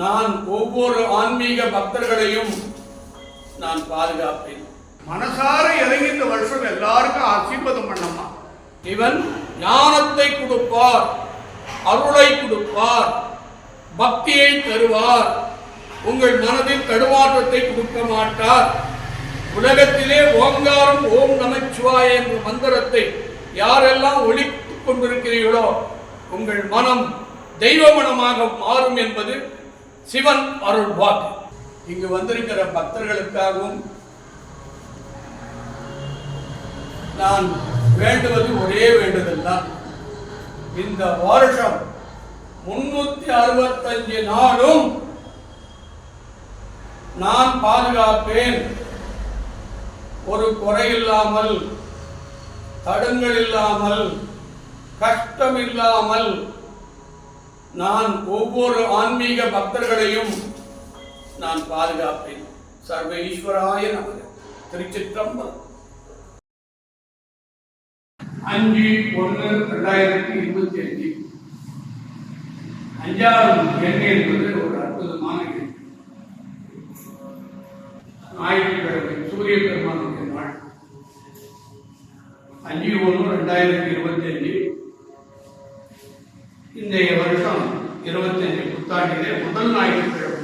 நான் ஒவ்வொரு ஆன்மீக பக்தர்களையும் நான் பாதுகாப்பேன். மனசார இறங்கி இந்த வருஷம் எல்லாருக்கும் ஆசீர்வாதம் பண்ணம்மா. இவன் ஞானத்தை கொடுப்பார் அருளை கொடுப்பார் பக்தியை தருவார். உங்கள் மனதில் தடுமாற்றத்தை கொடுக்க மாட்டார். உலகத்திலே ஓங்காரம் ஓம் நமச்சிவாய என்ற மந்திரத்தை யாரெல்லாம் ஒழித்துக் கொண்டிருக்கிறீர்களோ உங்கள் மனம் தெய்வ மனமாக மாறும் என்பது சிவன் அருள் வாக்கு. இங்கு வந்திருக்கிற பக்தர்களுக்காகவும் நான் வேண்டுவது ஒரே வேண்டுதல் தான். இந்த வருஷம் முன்னூத்தி அறுபத்தஞ்சு நாளும் நான் பாதுகாப்பேன். ஒரு குறையில்லாமல் தடங்கள் தடுங்கள் இல்லாமல் கஷ்டம் இல்லாமல் நான் ஒவ்வொரு ஆன்மீக பக்தர்களையும் நான் பாதுகாப்பேன். சர்வ ஈஸ்வராய நமது திருச்சிற்றம்பலம். அஞ்சு ஒன்று ரெண்டாயிரத்தி இருபத்தி அஞ்சு அஞ்சாவது எண் என்பது ஒரு அற்புதமான எண். ஞாயிற்றுக்கிழமை சூரிய பெருமானுடைய நாள். அஞ்சு ஒன்று ரெண்டாயிரத்தி இருபத்தி அஞ்சு இன்றைய வருஷம் இருபத்தஞ்சு புத்தாண்டிலே முதல் ஞாயிற்றுக்கிழமை.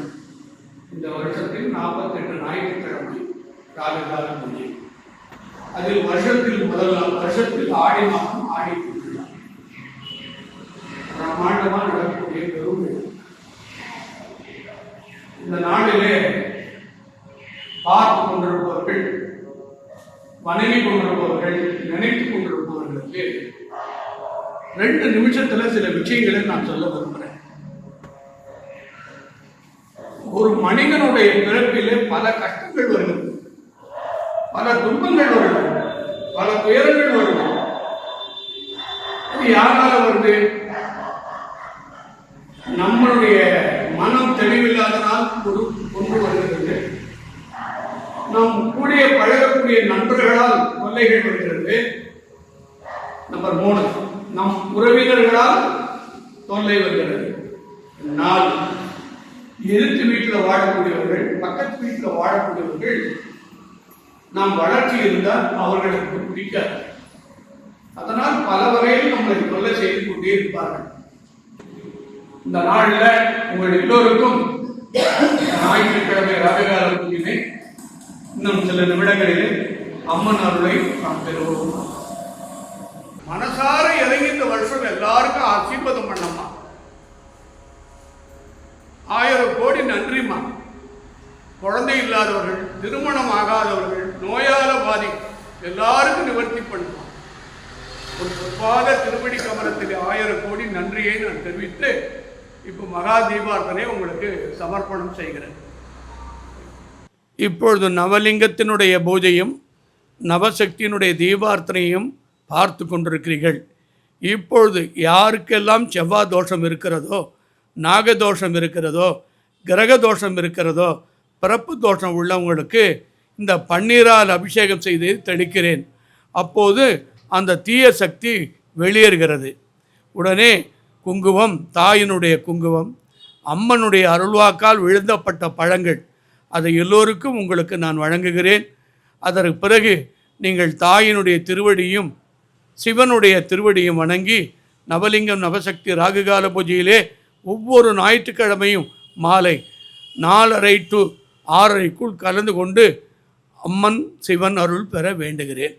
இந்த வருஷத்தில் நாற்பத்தெட்டு ஞாயிற்றுக்கிழமை ராகுகால பூஜை அதில் வருஷத்தில் முதல் நாள் வருஷத்தில் ஆடி மாதம் ஆடி திருவிழா பிரம்மாண்டமா நடக்கக்கூடிய பெரும் இந்த நாளிலே பார்த்து கொண்டிருப்பவர்கள் வணங்கி கொண்டிருப்பவர்கள் நினைத்து கொண்டிருப்பவர்களுக்கு ரெண்டு நிமிஷத்துல சில விஷயங்களை நான் சொல்ல விரும்புகிறேன் ஒரு மனிதனுடைய பிறப்பிலே பல கஷ்டங்கள் வருகிறது. பல துன்பங்கள் வருது பல துயரங்கள் வருது அது யாரால வருது? நம்மளுடைய மனம் தெளிவில்லாதனால் ஒரு கொண்டு வருகிறது. நம் கூடிய பழகக்கூடிய நண்பர்களால் தொல்லைகள் வருகிறது. நம்பர் மூணு நம் உறவினர்களால் தொல்லை வருகிறது. நாள். எதிர்த்து வீட்டில் வாழக்கூடியவர்கள் பக்கத்து வீட்டில் வாழக்கூடியவர்கள் நாம் வளர்ச்சி இருந்தால் அவர்களுக்கு பிடிக்காது. அதனால் பல வகையில் நம்மளை தொல்லை செய்து கொண்டே இருப்பார்கள். இந்த நாளில் உங்கள் எல்லோருக்கும் ஞாயிற்றுக்கிழமை ராஜகால பூஜையினை இன்னும் சில நிமிடங்களில் அம்மன் அருளை நாம் பெறுவோம். மனசால் இந்த வருஷம் எல்லாருக்கும் ஆசீர்வாதம் பண்ணம்மா. ஆயிரம் கோடி நன்றிம்மா. குழந்தை இல்லாதவர்கள் திருமணம் ஆகாதவர்கள் நோயால பாதி எல்லாருக்கும் நிவர்த்தி பண்ணுமா. ஒரு பொற்பாத திருப்படி கமலத்தில் ஆயிரம் கோடி நன்றியை நான் தெரிவித்து இப்போ மகா தீபார்த்தனை உங்களுக்கு சமர்ப்பணம் செய்கிறேன். இப்பொழுது நவலிங்கத்தினுடைய பூஜையும் நவசக்தியினுடைய தீபார்த்தனையும் பார்த்து கொண்டிருக்கிறீர்கள். இப்பொழுது யாருக்கெல்லாம் செவ்வாய் தோஷம் இருக்கிறதோ நாகதோஷம் இருக்கிறதோ கிரக தோஷம் இருக்கிறதோ பிறப்பு தோஷம் உள்ளவங்களுக்கு இந்த பன்னீரால் அபிஷேகம் செய்து தெளிக்கிறேன். அப்போது அந்த தீய சக்தி வெளியேறுகிறது. உடனே குங்குமம் தாயினுடைய குங்குமம் அம்மனுடைய அருள்வாக்கால் விழுந்தப்பட்ட பழங்கள் அதை எல்லோருக்கும் உங்களுக்கு நான் வழங்குகிறேன். அதற்கு பிறகு நீங்கள் தாயினுடைய திருவடியும் சிவனுடைய திருவடியும் வணங்கி நவலிங்கம் நவசக்தி ராகுகால பூஜையிலே ஒவ்வொரு ஞாயிற்றுக்கிழமையும் மாலை நாலரை டு ஆறரைக்குள் கலந்து கொண்டு அம்மன் சிவன் அருள் பெற வேண்டுகிறேன்.